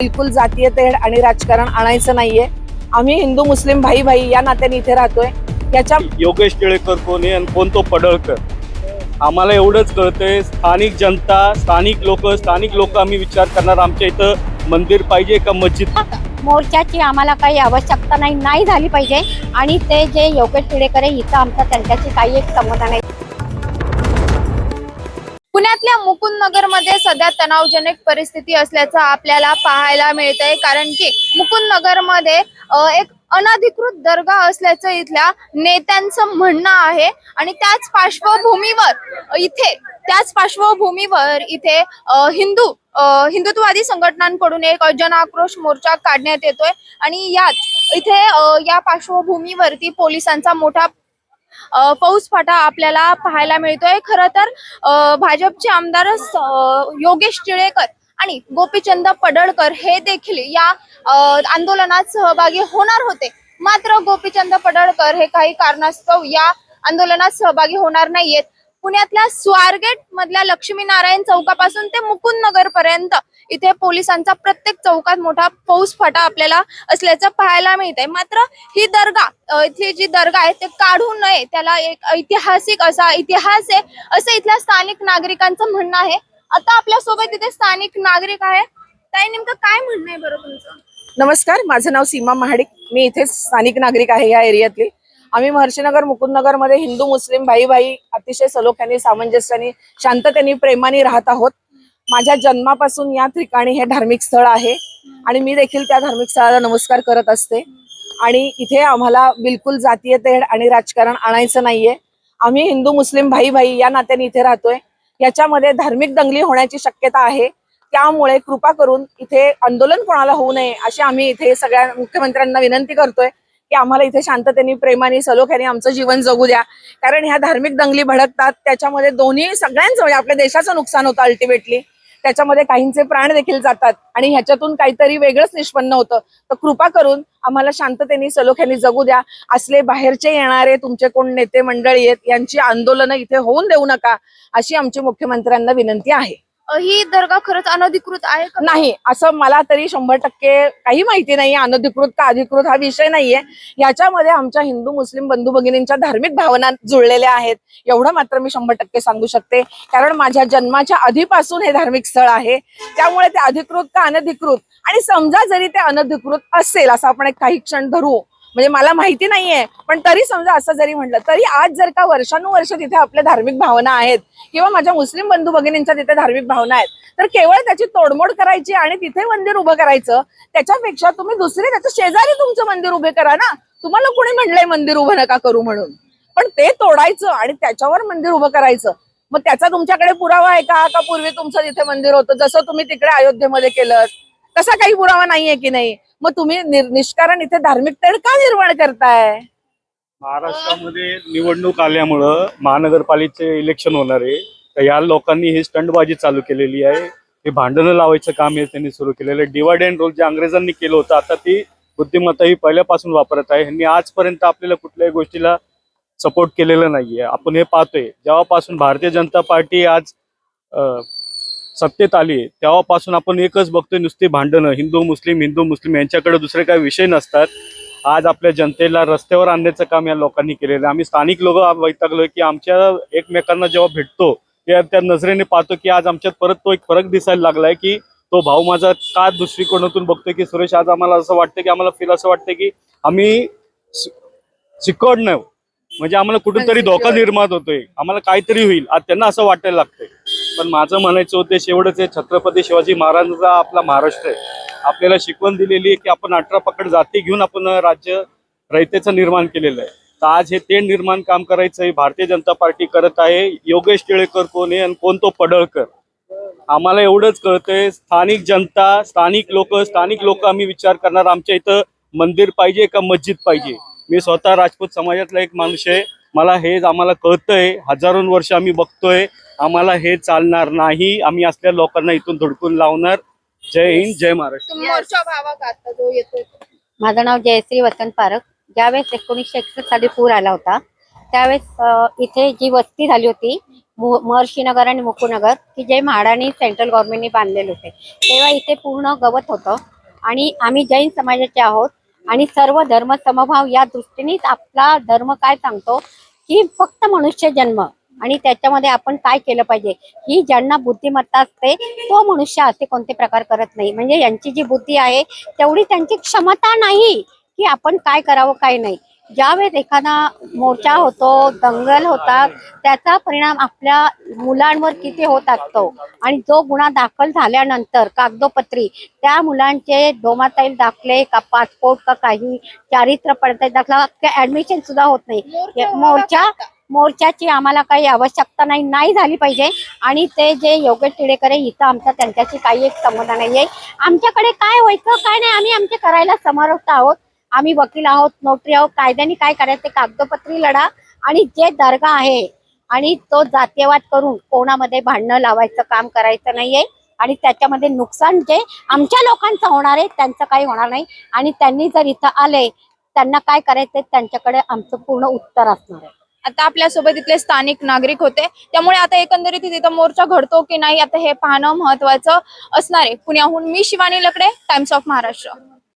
बिलकुल जातीय तेढ आणि राजकारण आणायचं नाहीये. आम्ही हिंदू मुस्लिम भाई भाई या नात्याने इथे राहतोय. याच्या योगेश टिळेकर कोण आहे आणि कोण तो पडळकर? आम्हाला एवढंच कळतंय स्थानिक जनता स्थानिक लोक स्थानिक लोक आम्ही विचार करणार. आमच्या इथं मंदिर पाहिजे का मस्जिद? मोर्चाची आम्हाला काही आवश्यकता नाही नाही झाली पाहिजे. आणि ते जे योगेश टिळेकर आहे हिचं आमचा त्यांच्याशी काही एक संबंध नाही. पुण्यातल्या मुकुंदनगरमध्ये सध्या तणावजनक परिस्थिती असल्याचं आपल्याला पाहायला मिळतंय. कारण की मुकुंदनगरमध्ये एक अनधिकृत दर्गा असल्याचं इथल्या नेत्यांचं म्हणणं आहे. आणि त्याच पार्श्वभूमीवर इथे त्याच पार्श्वभूमीवर इथे हिंदू अ, हिंदुत्ववादी संघटनांकडून एक जन आक्रोश मोर्चा काढण्यात येतोय. आणि यात इथे या पार्श्वभूमीवरती पोलिसांचा मोठा फौज फाटा आपल्याला पाहायला मिळतोय. खर तर भाजपचे आमदार योगेश टिळेकर आणि गोपीचंद पडळकर हे देखील या आंदोलनात सहभागी होणार होते. मात्र गोपीचंद पडळकर हे काही कारणास्तव या आंदोलनात सहभागी होणार नाहीयेत. पुण्यातल्या स्वारगेट मधल्या लक्ष्मीनारायण चौकापासून ते मुकुंद नगर पर्यंत इथे पोलिसांचा प्रत्येक चौकात मोठा फौजफाटा आपल्याला असल्याचं पाहायला मिळतंय. मात्र ही दर्गा इथे इथली जी दर्गा आहे ते काढू नये. त्याला एक ऐतिहासिक असा इतिहास आहे असं इथल्या स्थानिक नागरिकांचं म्हणणं आहे. आता आपल्यासोबत इथे स्थानिक नागरिक आहे. ताई नेमकं काय म्हणणं आहे बरं तुमचं? नमस्कार माझं नाव सीमा महाडिक. मी इथे स्थानिक नागरिक आहे या एरियातली. आम्ही महर्षीनगर मुकुंदनगरमध्ये हिंदू मुस्लिम भाई भाई अतिशय सलोख्याने सामंजस्याने शांततेने प्रेमाने राहत आहोत. माझ्या जन्मापासून या ठिकाणी हे धार्मिक स्थळ आहे. आणि मी देखील त्या धार्मिक स्थळाला नमस्कार करत असते. आणि इथे आम्हाला बिलकुल जातीय तेढ आणि राजकारण आणायचं नाहीये. आम्ही हिंदू मुस्लिम भाई भाई या नात्याने इथे राहतोय. याच्यामध्ये धार्मिक दंगली होण्याची शक्यता आहे. त्यामुळे कृपा करून इथे आंदोलन कोणाला होऊ नये अशी आम्ही इथे सगळ्या मुख्यमंत्र्यांना विनंती करतोय की आम्हाला इथे शांततेने प्रेमाने सलोख्याने आमचं जीवन जगू द्या. कारण ह्या धार्मिक दंगली भडकतात. त्याच्यामध्ये दोन्ही सगळ्यांचं म्हणजे आपल्या देशाचं नुकसान होतं अल्टिमेटली त्याच्यामध्ये काहींचे प्राण देखील जातात. आणि ह्याच्यातून काहीतरी वेगळंच निष्पन्न होतं. तर कृपा करून आम्हाला शांततेने सलोख्याने जगू द्या. असले बाहेरचे येणारे तुमचे कोण नेते मंडळी आहेत यांची आंदोलनं इथे होऊन देऊ नका अशी आमची मुख्यमंत्र्यांना विनंती आहे. ही दर्गा खरंच अनधिकृत आहे का? नाही असं मला तरी शंभर टक्के काही माहिती नाही अनधिकृत का अधिकृत हा विषय नाहीये. याच्यामध्ये आमच्या हिंदू मुस्लिम बंधू भगिनींच्या धार्मिक भावना जुळलेल्या आहेत. एवढं मात्र मी शंभर टक्के सांगू शकते. कारण माझ्या जन्माच्या आधीपासून हे धार्मिक स्थळ आहे. त्यामुळे ते अधिकृत का अनधिकृत? आणि समजा जरी ते अनधिकृत असेल असं आपण एक काही क्षण धरू म्हणजे मला माहिती नाहीये पण तरी समजा असं जरी म्हटलं तरी आज जर का वर्षानुवर्ष तिथे आपल्या धार्मिक भावना आहेत किंवा माझ्या मुस्लिम बंधू भगिनींच्या तिथे धार्मिक भावना आहेत तर केवळ त्याची तोडमोड करायची आणि तिथे मंदिर उभं करायचं त्याच्यापेक्षा तुम्ही दुसरे त्याच्या शेजारी तुमचं मंदिर उभे करा ना. तुम्हाला कोणी म्हणलंय मंदिर उभं नका करू म्हणून. पण ते तोडायचं आणि त्याच्यावर मंदिर उभं करायचं. मग त्याचा तुमच्याकडे पुरावा आहे का? का पूर्वी तुमचं तिथे मंदिर होतं? जसं तुम्ही तिकडे अयोध्येमध्ये केलं तसा काही पुरावा नाहीये की नाही? मग तुम्ही निष्कारण इथे धार्मिक तळ का निर्माण करताय? महाराष्ट्रामध्ये निवडणूक आल्यामुळं महानगरपालिकेचे इलेक्शन होणार आहे. तर या लोकांनी ही स्टंटबाजी चालू केलेली आहे. हे भांडणं लावायचं काम हे त्यांनी सुरू केलेलं आहे. डिवाइड अँड रोल जे अंग्रेजांनी केलं होतं आता ती बुद्धिमत्ता ही पहिल्यापासून वापरत आहे. ह्यांनी आजपर्यंत आपल्याला कुठल्याही गोष्टीला सपोर्ट केलेलं नाहीये. आपण हे पाहतोय. जेव्हापासून भारतीय जनता पार्टी आज सत्तेत आली तेव्हापासून आपण एकच बघतोय नुसती भांडणं हिंदू मुस्लिम हिंदू मुस्लिम यांच्याकडे दुसरे काही विषय नसतात. आज आपल्या जनतेला रस्त्यावर आणण्याचं काम या लोकांनी केलेलं आहे. आम्ही स्थानिक लोक वैतागलोय की आमच्या एकमेकांना जेव्हा भेटतो त्या त्या नजरेने पाहतो की आज आमच्यात परत तो एक फरक दिसायला लागलाय की तो भाऊ माझा का दृष्टिकोनातून बघतोय की सुरेश आज आम्हाला असं वाटतं की आम्हाला फील असं वाटतं की आम्ही सिकॉर्ड नाही म्हणजे आम्हाला कुठून तरी धोका निर्माण होतोय. आम्हाला काहीतरी होईल. आज त्यांना असं वाटायला लागतंय. पण माझं म्हणायचं उद्देश एवढंच आहे छत्रपती शिवाजी महाराजांचा आपला महाराष्ट्र आहे. आपल्याला शिकवण दिलेली आहे की आपण अठरा पकड जाती घेऊन आपण राज्य रयतेचं निर्माण केलेलं आहे. तर आज हे ते निर्माण काम करायचं आहे. भारतीय जनता पार्टी करत आहे. योगेश टिळेकर कोण आहे आणि कोण तो पडळकर? आम्हाला एवढंच कळतंय स्थानिक जनता स्थानिक लोक स्थानिक लोक आम्ही विचार करणार. आमच्या इथं मंदिर पाहिजे का मस्जिद पाहिजे? मी स्वतः राजपूत समाजातला एक माणूस आहे. मला हे आम्हाला कळतंय. हजारो वर्ष आम्ही बघतोय. आम्हाला हे चालणार नाही. आम्ही असल्या लोकांना इथून धुडकून लावणार. जय हिंद जय महाराष्ट्र. तुम्ही मोर्चा व्हावा का आता जो येतोय तो? माझं नाव जयश्री वसंत पारख. ज्यावेळेस एकोणीसशे एकसष्ट साली पूर आला होता त्यावेळेस अ, इथे जी वस्ती झाली होती मु- महर्षीनगर आणि मुकुनगर की जे म्हाडानी सेंट्रल गव्हर्नमेंटने बांधलेले होते. तेव्हा इथे पूर्ण गवत होतं. आणि आम्ही जैन समाजाचे आहोत. आणि सर्व धर्म समभाव या दृष्टीनेच आपला धर्म काय सांगतो की फक्त मनुष्य जन्म. आणि त्याच्यामध्ये आपण काय केलं पाहिजे? ही ज्यांना बुद्धिमत्ता असते तो मनुष्य असे कोणते प्रकार करत नाही. म्हणजे यांची जी बुद्धी आहे तेवढी त्यांची क्षमता नाही की आपण काय करावं काय नाही. ज्यावेळेस एखादा मोर्चा होतो दंगल होतात त्याचा परिणाम आपल्या मुलांवर किती होत असतो? आणि जो गुन्हा दाखल झाल्यानंतर कागदोपत्री त्या मुलांचे डोमाताईल दाखले का पासपोर्ट का काही चारित्र्य पडताय दाखला ऍडमिशन सुद्धा होत नाही. मोर्चा मोर्चाची आम्हाला काही आवश्यकता नाही नाही झाली पाहिजे. आणि ते जे योगेश टिडेकर आहे इथं आमचा त्यांच्याशी काही एक संबंध नाहीये. आमच्याकडे काय व्हायचं काय नाही आम्ही आमचे करायला समर्थ आहोत. आम्ही वकील आहोत नोटरी आहोत कायद्याने काय करायचं ते कागदोपत्री लढा आणि जे दर्गा आहे आणि तो जातीयवाद करून कोणामध्ये भांडणं लावायचं काम करायचं नाहीये आणि त्याच्यामध्ये नुकसान जे आमच्या लोकांचं होणार आहे त्यांचं काही होणार नाही. आणि त्यांनी जर इथं आले त्यांना काय करायचं त्यांच्याकडे आमचं पूर्ण उत्तर असणार आहे. आता आपल्यासोबत इथले स्थानिक नागरिक होते. त्यामुळे आता एकंदरीत तिथं मोर्चा घडतो की नाही आता हे पाहणं महत्वाचं असणार आहे. पुण्याहून मी शिवानी लकडे टाइम्स ऑफ महाराष्ट्र